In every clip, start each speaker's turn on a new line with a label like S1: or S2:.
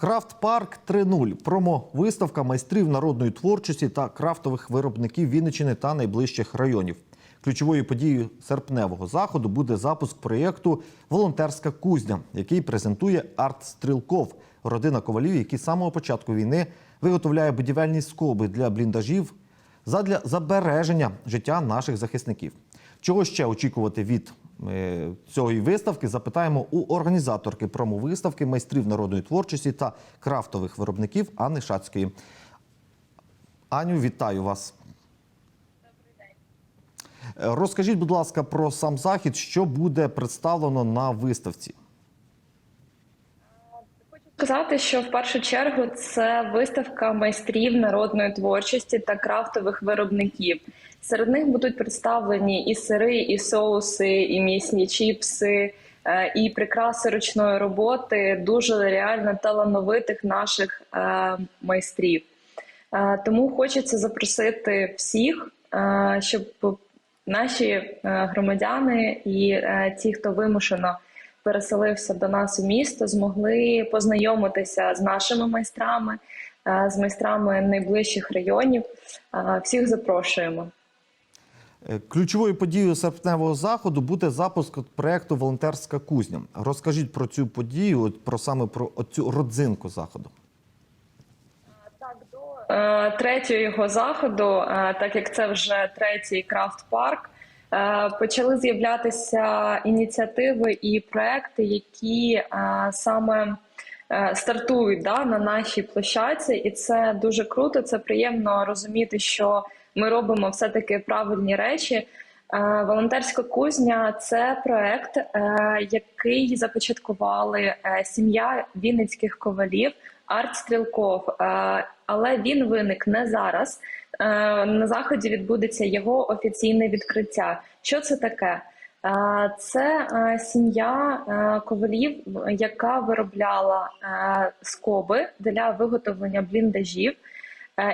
S1: Крафт Парк 3.0. промо-виставка майстрів народної творчості та крафтових виробників Вінничини та найближчих районів. Ключовою подією серпневого заходу буде запуск проєкту Волонтерська кузня, який презентує Арт Стрілков, родина ковалів, які з самого початку війни виготовляє будівельні скоби для бліндажів задля забереження життя наших захисників. Чого ще очікувати від е, цієї виставки? Запитаємо у організаторки промовиставки майстрів народної творчості та крафтових виробників Анни Шацької. Аню, вітаю вас. Е, Розкажіть, будь ласка, про сам захід, що буде представлено на виставці.
S2: Сказати, що в першу чергу це виставка майстрів народної творчості та крафтових виробників. Серед них будуть представлені і сири, і соуси, і м'ясні чіпси, е, і прикраси ручної роботи, дуже реально талановитих наших е, майстрів. Е, Тому хочеться запросити всіх, щоб наші громадяни і ті, хто вимушено переселився до нас у місто, змогли познайомитися з нашими майстрами, е, з майстрами найближчих районів. Е, Всіх запрошуємо.
S1: Е, Ключовою подією серпневого заходу буде запуск проєкту Волонтерська кузня. Розкажіть про цю подію, про саме про цю родзинку заходу.
S2: Е, третього його заходу, так як це вже третій крафт парк, е, почали з'являтися ініціативи і проекти, які е, саме е, стартують да, на нашій площадці, і це дуже круто. Це приємно розуміти, що ми робимо все таки правильні речі. Е, Волонтерська кузня це проект, е, який започаткували е, сім'я вінницьких ковалів Арт Стрілков. Е, Але він виник не зараз. Е, На заході відбудеться його офіційне відкриття. Що це таке? Е, Це сім'я ковалів, яка виробляла скоби для виготовлення бліндажів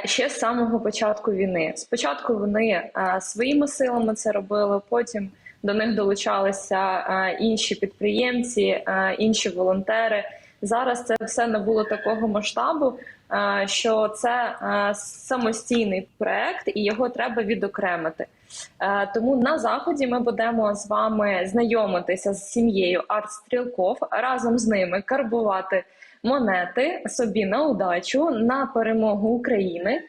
S2: ще з самого початку війни. Спочатку вони своїми силами це робили, потім до них долучалися інші підприємці, інші волонтери. Зараз це все не було такого масштабу, е, що це е, самостійний проект, і його треба відокремити. Е, Тому на заході ми будемо з вами знайомитися з сім'єю Арт Стрілков, разом з ними карбувати монети собі на удачу на перемогу України.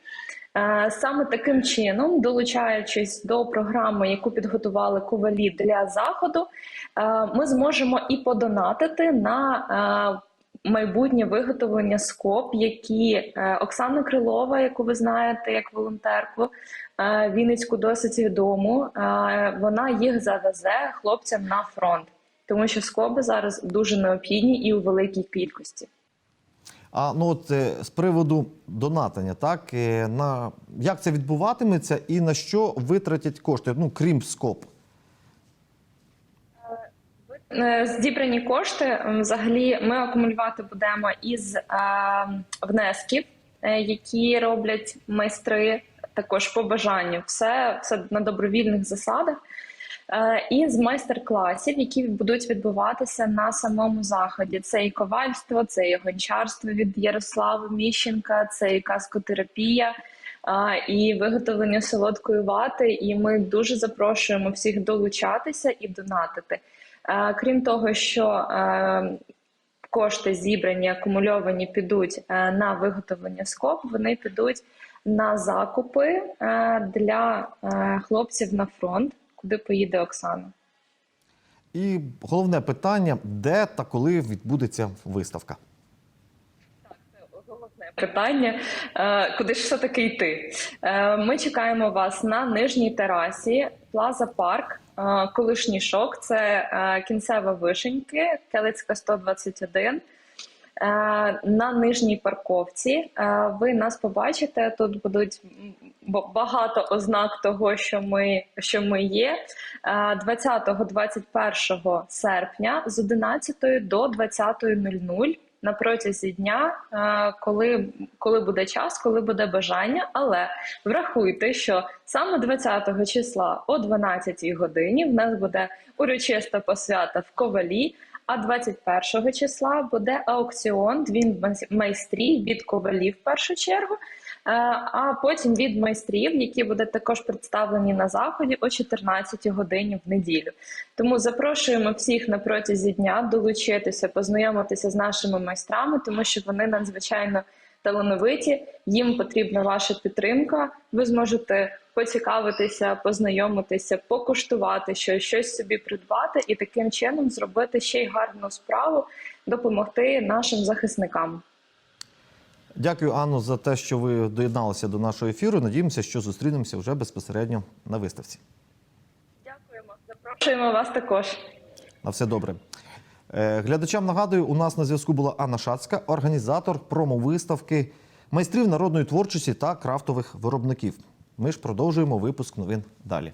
S2: Саме таким чином, долучаючись до програми, яку підготували ковалі для заходу, ми зможемо і подонатити на майбутнє виготовлення скоб, які е, Оксана Крилова, яку ви знаєте як волонтерку, е, Вінницьку досить відому. е, Вона їх завезе хлопцям на фронт, тому що скоби зараз дуже необхідні і у великій кількості.
S1: А ну от з приводу донатення, так на як це відбуватиметься і на що витратять кошти? Ну крім скоп.
S2: Е, Зібрані кошти взагалі ми акумулювати будемо із е, внесків, е, які роблять майстри, також по бажанню. Все, все на добровільних засадах. І з майстер-класів, які будуть відбуватися на самому заході. Це і ковальство, це і гончарство від Ярослава Міщенка, це і каскотерапія, а, і виготовлення солодкої вати. І ми дуже запрошуємо всіх долучатися і донатити. Крім того, що кошти зібрані, акумульовані, підуть е, на виготовлення скоб, вони підуть на закупи е, для е, хлопців на фронт, куди поїде Оксана.
S1: І головне питання: де та коли відбудеться виставка?
S2: Питання, куди ж все-таки йти? Е, Ми чекаємо вас на нижній терасі Плаза Парк, колишній шок. Це кінцева вишеньки, Келицька 121. Е, На нижній парковці ви нас побачите. Тут будуть багато ознак того, що ми, що ми є. Е, 20-21 серпня з 11 до 20.00 на протязі дня, е, коли, коли буде час, коли буде бажання. Але врахуйте, що саме 20 числа о 12 годині в нас буде урочиста посвята в ковалі. А 21 числа буде аукціон двін майстрів від ковалів в першу чергу. Е, А потім від майстрів, які будуть також представлені на заході о 14 годині в неділю. Тому запрошуємо всіх на протязі дня долучитися, познайомитися з нашими майстрами, тому що вони надзвичайно талановиті. Їм потрібна ваша підтримка. Ви зможете поцікавитися, познайомитися, покуштувати щось, щось собі придбати і таким чином зробити ще й гарну справу, допомогти нашим захисникам.
S1: Дякую, Анно, за те, що ви доєдналися до нашого ефіру. Надіємося, що зустрінемося вже безпосередньо на виставці.
S2: Дякуємо, запрошуємо вас також.
S1: На все добре. Е, Глядачам нагадую, у нас на зв'язку була Анна Шацька, організатор промо-виставки майстрів народної творчості та крафтових виробників. Ми ж продовжуємо випуск новин далі.